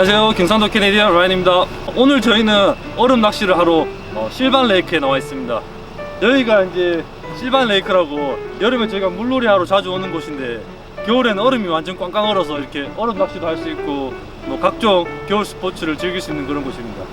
안녕하세요. 경상도 캐네디언 라인입니다. 오늘 저희는 얼음 낚시를 하러 어, 실반 레이크에 나와 있습니다. 여기가 이제 실반 레이크라고 여름에 저희가 물놀이 하러 자주 오는 곳인데 겨울에는 얼음이 완전 꽝꽝 얼어서 이렇게 얼음 낚시도 할 수 있고 뭐 각종 겨울 스포츠를 즐길 수 있는 그런 곳입니다.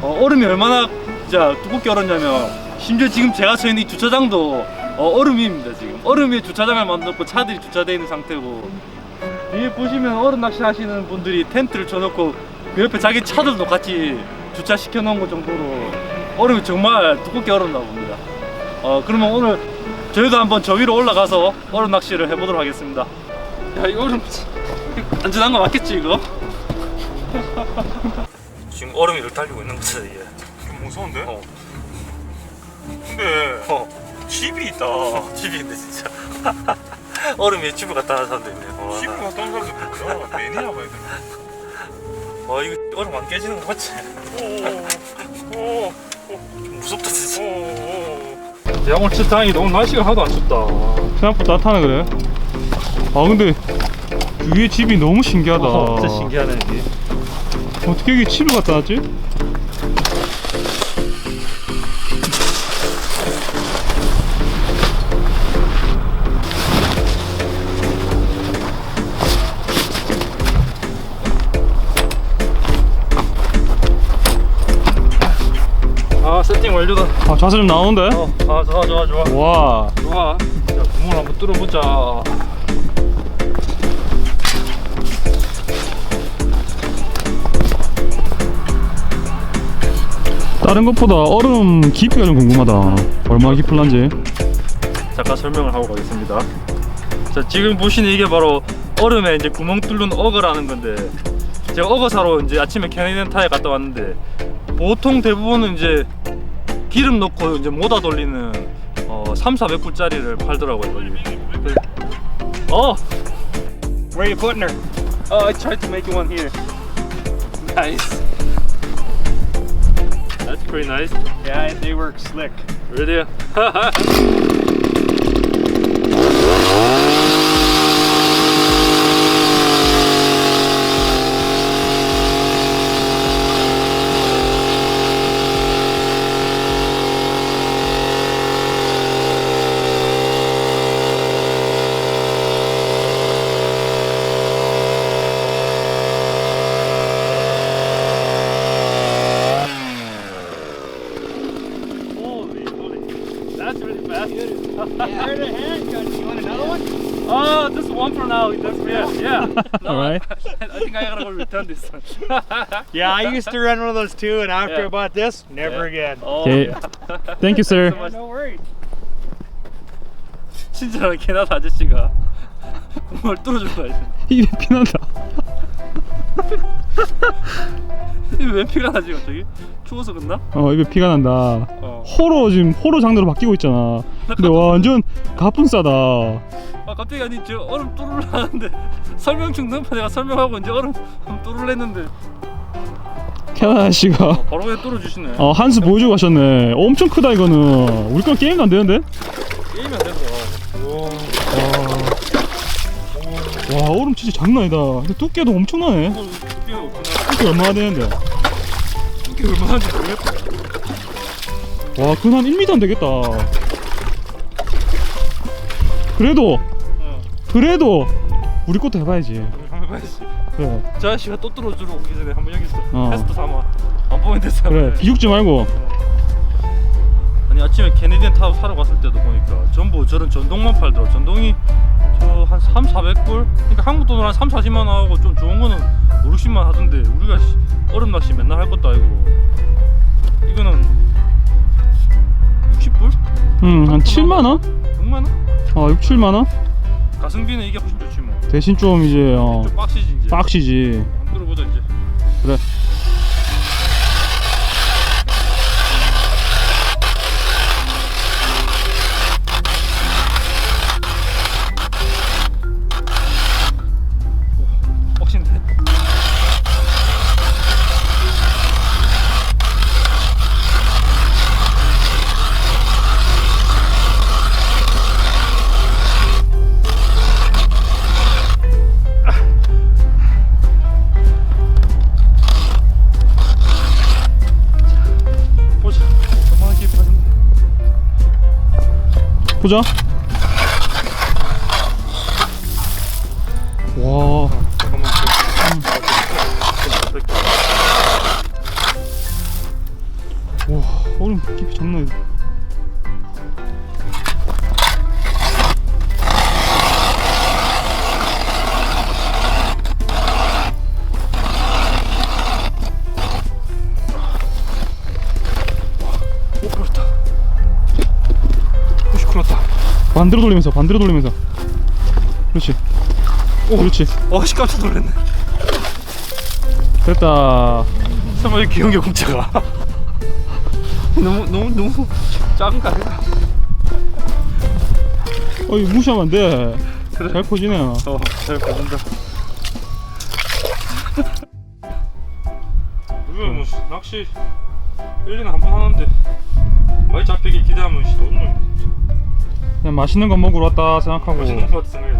어, 얼음이 얼마나 진짜 두껍게 얼었냐면 심지어 지금 제가 서 있는 이 주차장도 어, 얼음입니다 지금. 얼음 위에 주차장을 만들었고 차들이 주차되어 있는 상태고 뒤에 보시면 얼음 낚시 하시는 분들이 텐트를 쳐놓고 그 옆에 자기 차들도 같이 주차 시켜 놓은 것 정도로 얼음이 정말 두껍게 얼었나 봅니다. 어 그러면 오늘 저희도 한번 저 위로 올라가서 얼음 낚시를 해보도록 하겠습니다. 야 이거 얼음 안전한 거 맞겠지 이거? 지금 얼음이 이렇게 달리고 있는 거지 이게. 좀 무서운데? 어. 근데 어. 집이 있다. 집이 있네 진짜. 얼음에 집을 갖다 놔는 사람도 있네. 와. 집을 갔다 온 사람들 뭐야? 매니아 봐야 돼. 와 이거 얼음 안 깨지는 거 맞지? 오오오오 좀 무섭다 진짜. 야 오늘 진짜 다행이다. 오늘 날씨가 하나도 안 춥다. 생각보다 따뜻하네 그래. 아 근데 그 위에 집이 너무 신기하다. 어, 진짜 신기하네 이게. 어떻게 여기 집을 갖다 놨지? 세팅 완료다. 아 자세 좀 나오는데? 어, 아 좋아 좋아 좋아. 와 좋아. 자 구멍을 한번 뚫어보자. 다른 것보다 얼음 깊이가 좀 궁금하다. 얼마나 깊을란지. 잠깐 설명을 하고 가겠습니다. 자 지금 보시는 이게 바로 얼음에 이제 구멍 뚫는 어거라는 건데 제가 어거 사러 이제 아침에 캐네디언 타에 갔다 왔는데 보통 대부분은 이제 기름 넣고 이제 모다 돌리는 어 3, 400불짜리를 팔더라고요 여기. 어. Where are you putting her? Oh, I tried to make one here. Nice. That's pretty nice. Yeah, they work slick. Really? Holy moly. That's really fast. Where the handgun? You want another one? Oh, just one for now. That's yeah, yeah. No, Alright. I think I gotta go return this one. Yeah, I used to run one of those too, and after Yeah. I bought this, never again. 어, Okay. Thank you, sir. Yeah, no worries. 친절한 캐나다 아저씨가 뭘 뚫어줄 거야. 입에 피난다. 이거 왜 피가 나지 갑자기? 추워서 그랬나? 어 입에 피가 난다. 어. 호로 지금 호로 장르로 바뀌고 있잖아. 근데 완전 가뿐싸다. 아 갑자기 아니 저 얼음 뚫으려 하는데 설명충 넣으면 내가 설명하고 이제 얼음 뚫으려 했는데 캐나다 씨가 어, 바로 그냥 뚫어주시네. 어, 한수 보여주고 가셨네. 엄청 크다 이거는. 우리 거 게임도 안 되는데? 게임이 안 된다. 와 얼음 진짜 장난 아니다. 근데 두께도 엄청나네. 이거 두께가 없구나. 두께 얼마나 되는데? 두께 얼마나인지 모르겠다. 와 그건 한 1m 안 되겠다. 그래도 어, 그래도 우리 것도 해봐야지. 한번 해봐야지. 그래 저 아저씨가 또 뚫어주러 오기 전에 한번 여기서 어. 테스트 삼아 안 보면 됐어. 그래 기죽지 말고. 아니 아침에 캐네디언 타워 사러 갔을 때도 보니까 전부 저런 전동만 팔더라. 전동이 저 한 3, 400불? 그러니까 한국 돈으로 한 3, 40만 원 하고 좀 좋은 거는 5, 60만 원 하던데 우리가 씨, 얼음 낚시 맨날 할 것도 아니고 이거는 60불? 응한 7만 원? 6만 원? 어 6, 7만 원? 가성비는 이게 훨씬 좋지 뭐. 대신 좀 이제 어, 좀 빡시지 이제. 빡시지. 안 들어보자 이제. 그래. 보자. 와. 와, 얼음 깊이 장난 아니다. 반대로 돌리면서, 반대로 돌리면서. 그렇지. 오, 그렇지. 어, 씨 깜짝 놀랐네. 됐다. 이 귀여운 게 공짜가? 너무 너무 너무 작은 거 아닌가? 어이, 무시하면 안 돼. 그래. 잘 커지네. 어, 잘 보인다. 요즘 뭐 낚시 1년에 한 번 하는데 많이 잡히길 기대하면 씨 너무 많이 그냥 맛있는 거 먹으러 왔다 생각하고 맛있는 것 같아 생각했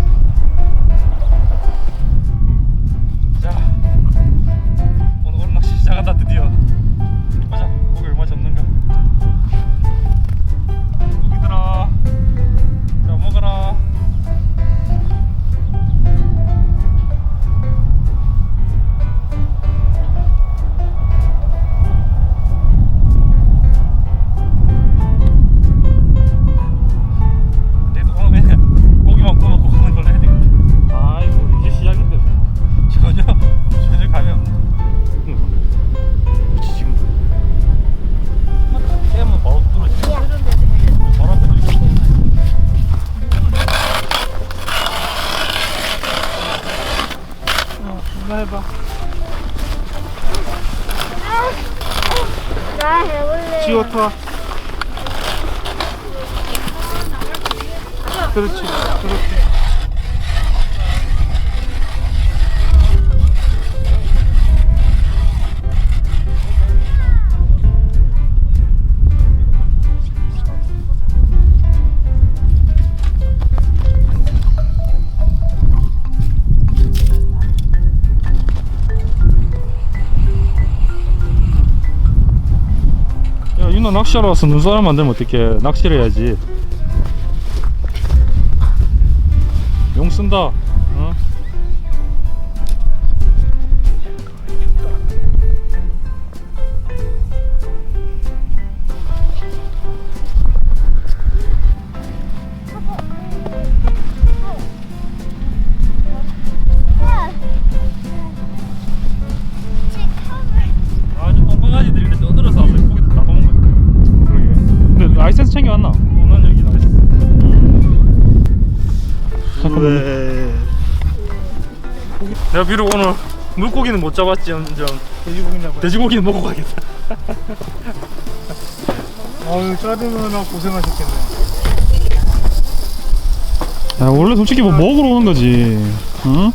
그렇지 그렇지. 낚시하러 와서 눈사람 만들면 어떡해? 낚시를 해야지 용 비록 오늘 물고기는 못 잡았지언정 돼지고기나 봐. 돼지고기는 먹고 가겠다. 아유, 자르느라 고생하셨겠네. 야 원래 솔직히 뭐 먹으러 오는 거지 응?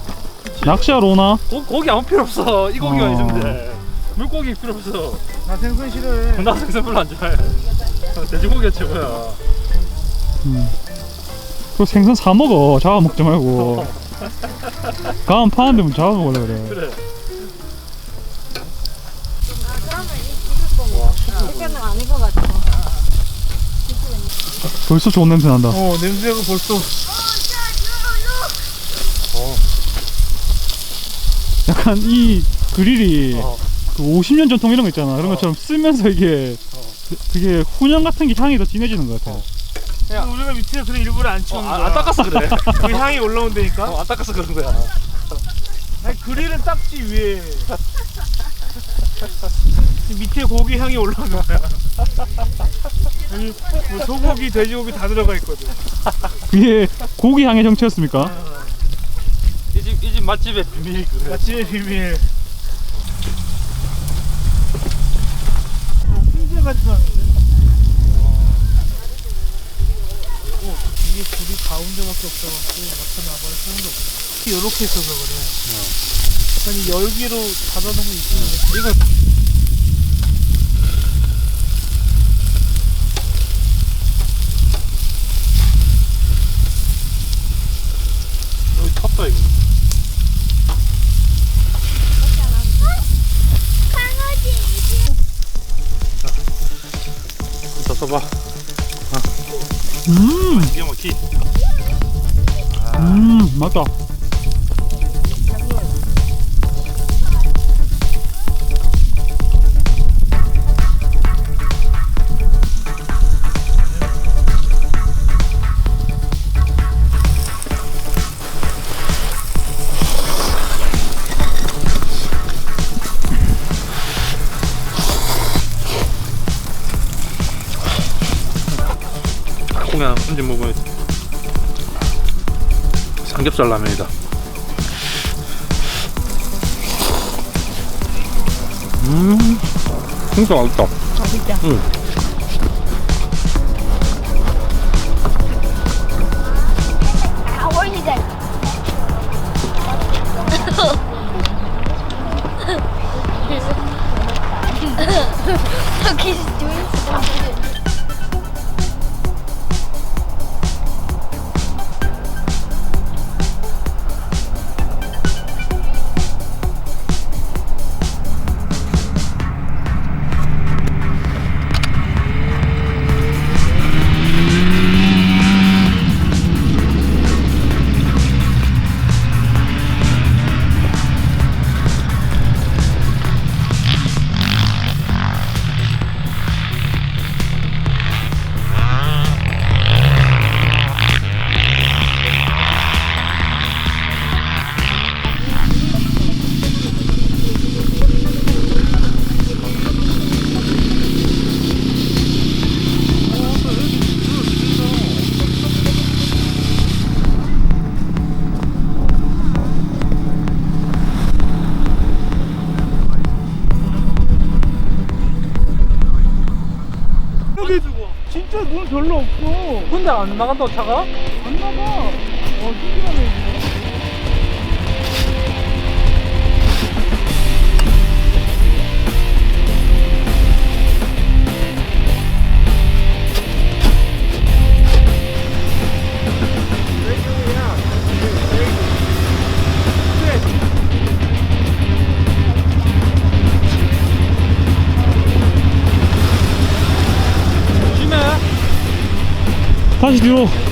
낚시하러 오나? 고, 고기 아무 필요 없어. 이 고기가 어. 있으면 돼. 물고기 필요 없어. 나 생선 싫어해. 나 생선 별로 안 좋아해. 돼지고기가 최고야. 음. 그 생선 사 먹어 잡아 먹지 말고 가면 파는데 뭐 잡아 먹으려 그래 그래. 이렇게는 아닌 것 같아. 벌써 좋은 냄새 난다 어, 냄새가 벌써. 약간 이 그릴이 어. 그 50년 전통 이런 거 있잖아 그런 것처럼 쓰면서 이게 그게 훈연 같은 게 향이 더 진해지는 것 같아 야, 우리가 밑에 그냥 일부러 안 어, 치우는 안, 거야. 안 닦았어 그래. 그 향이 올라온다니까? 어, 안 닦았어 그런 거야. 아니, 그릴은 닦지, 위에. 밑에 고기 향이 올라오는 거야. 여기 뭐 소고기, 돼지고기 다 들어가 있거든. 그게 고기 향의 정체였습니까? 이 집 이 집 맛집의 비밀 그래. 맛집의 비밀. 흰색 같은 향인데? 오, 이게 불이 가운데밖에 없어갖고 나타나봐야 소용도 없네. 이렇게 있어서 그래. 아니 열기로 닫아놓으면 있는데 이거 음, 이게 뭐 삼겹살 라면이다. 음, 진짜 맛있다. 맛있다. 응. 안 나간다고 차가? 다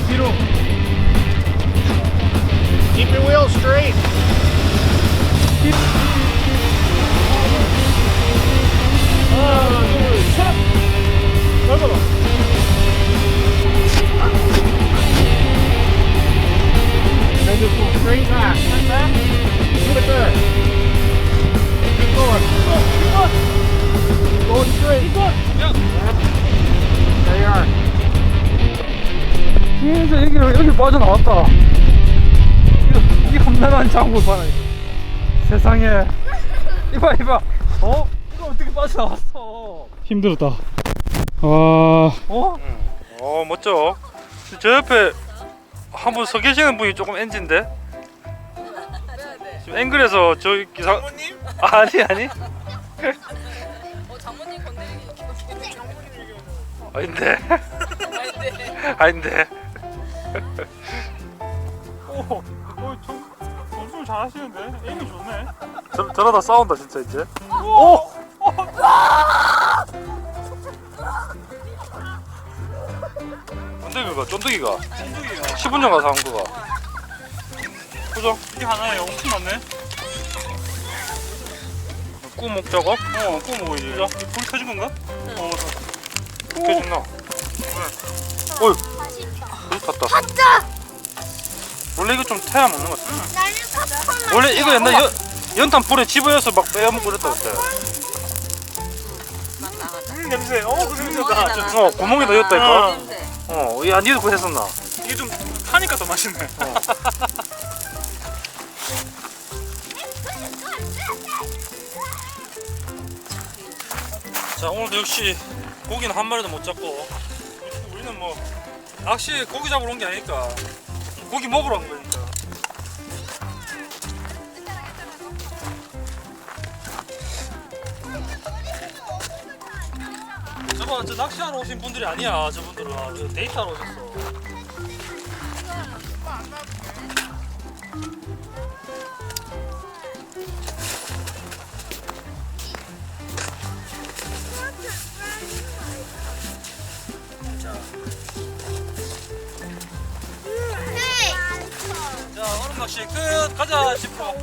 장굴 봐라. 세상에. 이봐 이봐. 어? 이거 어떻게 빠져나왔어? 힘들었다. 아, 어? 어 멋져. 저 옆에 한 분 서 계시는 분이 조금 엔진데. 지금 앵글에서 저 기사. 장모님? 아니 아니. 어, 장모님 건드리기 아닌데. 기분인데. 아닌데. 오, 어, 좀, 점수 잘하시는데? 에임이 좋네. 저, 저러다 싸운다 진짜 이제. 오! 쫀득이가 쫀득이가 10분 전 가서 한 거가 그죠? 이게 하나에 엄청 많네. 꾸 먹자고? 어, 구워 먹어야지. 그죠? 불 켜진 건가? 어, 깨졌나? 어휴 불 탔다 탔다 원래 이거 좀 태야 먹는 거 같아 나는 팝콘 원래 이거 옛날 연, 연탄 불에 집어여서 막 빼먹고 그랬다 그때 음, 냄새. 어, 그 냄새다. 어 구멍에다 였다니까 어. 냄새. 어 야 니도 그거 했었나? 이게 좀 타니까 더 맛있네. 자 오늘도 역시 고기는 한 마리도 못 잡고 우리는 뭐 낚시 고기 잡으러 온 게 아니니까 고기 먹으러 온 거니까. 저봐 저 낚시하러 오신 분들이 아니야 저분들은. 저 데이트하러 오셨어 씨 끝. 가자 싶어